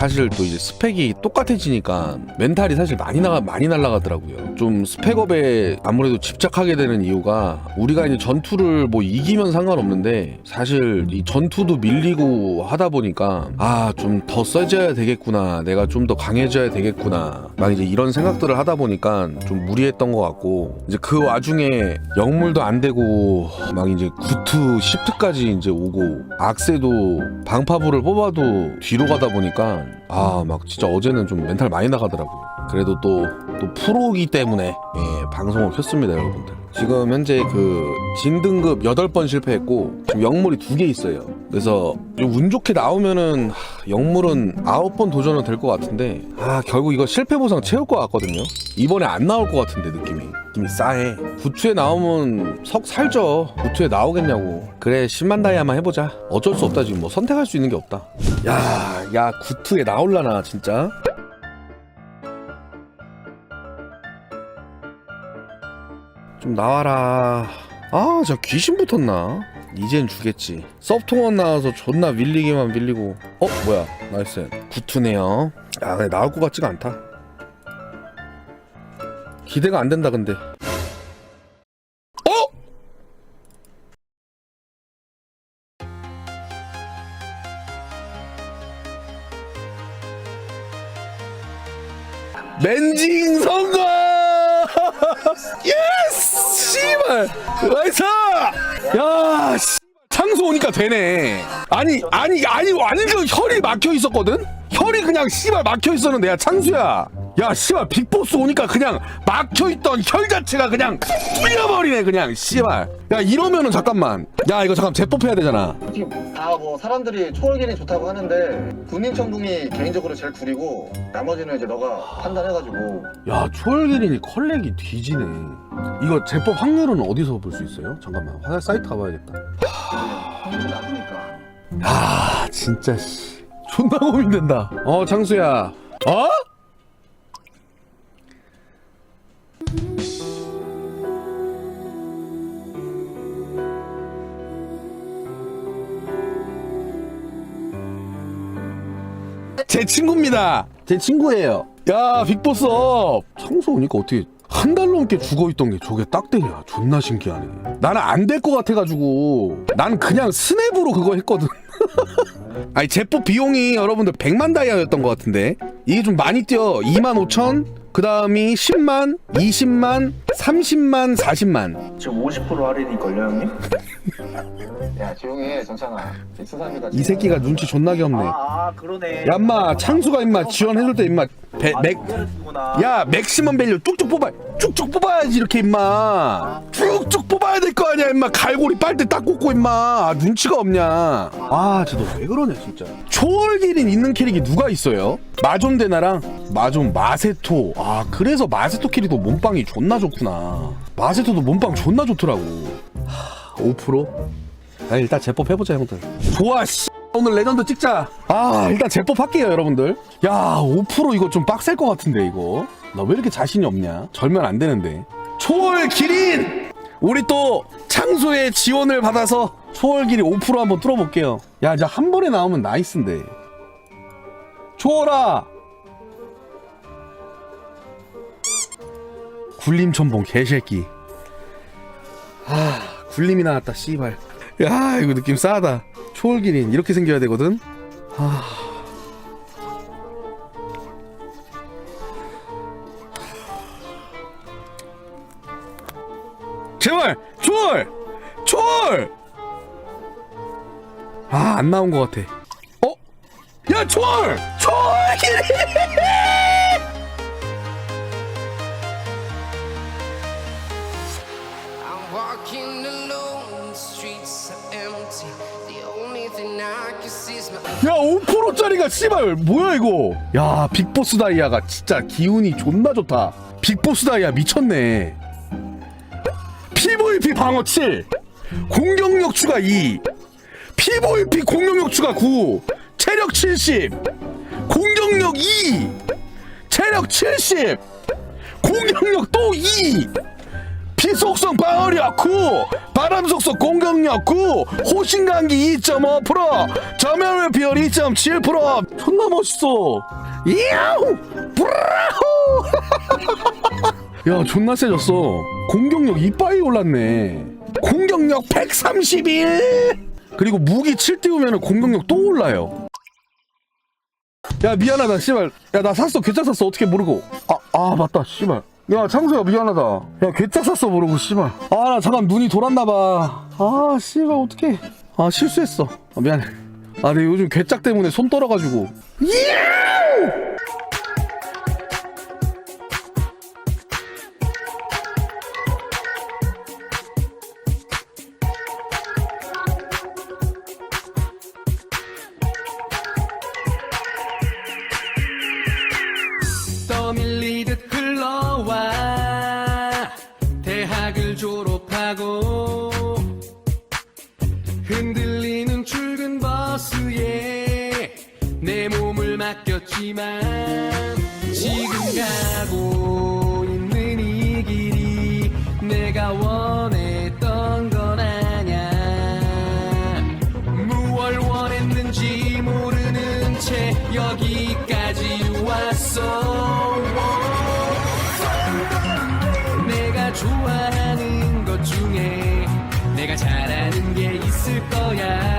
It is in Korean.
사실 또 이제 스펙이 똑같아지니까 멘탈이 사실 많이 나가 많이 날아가더라고요. 좀 스펙업에 아무래도 집착하게 되는 이유가 우리가 이제 전투를 뭐 이기면 상관없는데 사실 이 전투도 밀리고 하다 보니까 아 좀더 세져야 되겠구나. 내가 좀 더 강해져야 되겠구나. 막 이제 이런 생각들을 하다 보니까 좀 무리했던 것 같고 이제 그 와중에 영물도 안 되고 막 이제 구트 시프트까지 이제 오고 악세도 방파부를 뽑아도 뒤로 가다 보니까 아 막 진짜 어제는 좀 멘탈 많이 나가더라고요. 그래도 또, 또 프로기 때문에 예, 방송을 켰습니다, 여러분들. 지금 현재 그 진등급 8번 실패했고 지금 영물이 두개 있어요. 그래서 좀운 좋게 나오면은 하, 영물은 9번 도전은 될 것 같은데 아 결국 이거 실패 보상 채울 것 같거든요. 이번에 안 나올 것 같은데 느낌이. 느낌이 싸해. 구투에 나오면 석 살죠. 구투에 나오겠냐고. 그래 10만 다이아만 해보자. 어쩔 수 없다 지금 뭐 선택할 수 있는 게 없다. 야, 야 구투에 나올라나 진짜? 좀 나와라. 아, 저 귀신 붙었나? 이젠 주겠지. 섭통원 나와서 존나 밀리기만 밀리고. 어, 뭐야? 나이스. 구투네요. 아, 근데 나올 것 같지가 않다. 기대가 안 된다, 근데. 어? 맨징 성공! 예스! 씨발! 나이스! 야, 씨. 창수 오니까 되네. 아니, 아니, 아니, 완전 혈이 막혀 있었거든? 혈이 그냥 씨발 막혀 있었는데, 야, 창수야. 야, 씨발, 빅보스 오니까 그냥 막혀 있던 혈 자체가 그냥 뚫려버리네, 그냥, 씨발. 야, 이러면은 잠깐만. 야, 이거 잠깐 재법해야 되잖아. 솔직히 다뭐 사람들이 초월기는 좋다고 하는데 군인 천궁이 개인적으로 제일 구리고 나머지는 이제 너가 판단해가지고 야, 초월기린이 컬렉이 뒤지네. 이거 재법 확률은 어디서 볼 수 있어요? 잠깐만, 화살 사이트 가봐야겠다. 확률이 낮으니까 아 진짜 씨 존나 고민된다 어 창수야 어? 제 친구입니다. 제 친구예요. 야 빅보스 창수 오니까 어떻게 한 달 넘게 죽어있던 게 저게 딱 되냐 존나 신기하네. 나는 안 될 것 같아가지고 난 그냥 스냅으로 그거 했거든. 아니 제법 비용이 여러분들 100만 다이아였던 것 같은데. 이게 좀 많이 뛰어. 2만 5천 그 다음이 10만 20만 30만 40만. 지금 50% 할인일걸요 형님? 야 조용히 해 정찬아. 수산이가 이 새끼가 눈치 존나게 없네. 아, 아 그러네. 야 임마 창수가 임마 지원해줄 때 임마 배, 아, 맥, 구나. 야 맥시멈 밸류 쭉쭉 뽑아 쭉쭉 뽑아야지 이렇게 임마. 쭉쭉 뽑아야 될 거 아니야 임마. 갈고리 빨대 딱 꽂고 임마. 아, 눈치가 없냐. 아 진짜 너왜 그러냐 진짜. 초월기린 있는 캐릭이 누가 있어요? 마존데나랑 마존 마세토. 아 그래서 마세토 캐릭도 몸빵이 존나 좋구나. 마세토도 몸빵 존나 좋더라고. 하, 5%? 아 일단 제법 해보자 형들. 좋아 씨. 오늘 레전드 찍자. 아 일단 제법 할게요 여러분들. 야 5% 이거 좀 빡셀 것 같은데 이거. 나 왜 이렇게 자신이 없냐? 절면 안 되는데. 초월 기린! 우리 또 창수의 지원을 받아서 초월 기린 5% 한번 뚫어볼게요. 야 이제 한 번에 나오면 나이스인데. 초월아 굴림천봉 개새끼. 아 굴림이 나왔다 씨발. 야 이거 느낌 싸다. 초월기린 이렇게 생겨야 되거든? 아. 제발 초월! 초월! 아안 나온 것 같아. 어? 야 초월! 초월기린 야 5%짜리가 씨발 뭐야 이거? 야 빅보스 다이아가 진짜 기운이 존나 좋다. 빅보스 다이아 미쳤네. PVP 방어 7 공격력 추가 2 PVP 공격력 추가 9 체력 70 공격력 2 체력 70 공격력 또 2 피속성 방어력 9 바람 속성 공격력 9 호신감기 2.5% 점멸 비율 2.7% 존나 멋있어. 야우! 브라호! 야 존나 세졌어. 공격력 이빠이 올랐네. 공격력 131 그리고 무기 7 띄우면 공격력 또 올라요. 야 미안하다 씨발. 야 나 샀어. 샀어. 어떻게 모르고. 아아 맞다 씨발 야 창수야 미안하다. 야 괴짜 샀어 모르고 씨발. 아 나 잠깐 눈이 돌았나봐. 아 씨발 어떡해. 아 실수했어. 아, 미안해. 아 근데 요즘 괴짝 때문에 손 떨어가지고. 떠 하지만 지금 가고 있는 이 길이 내가 원했던 건 아냐 무얼 원했는지 모르는 채 여기까지 왔어. 내가 좋아하는 것 중에 내가 잘하는 게 있을 거야.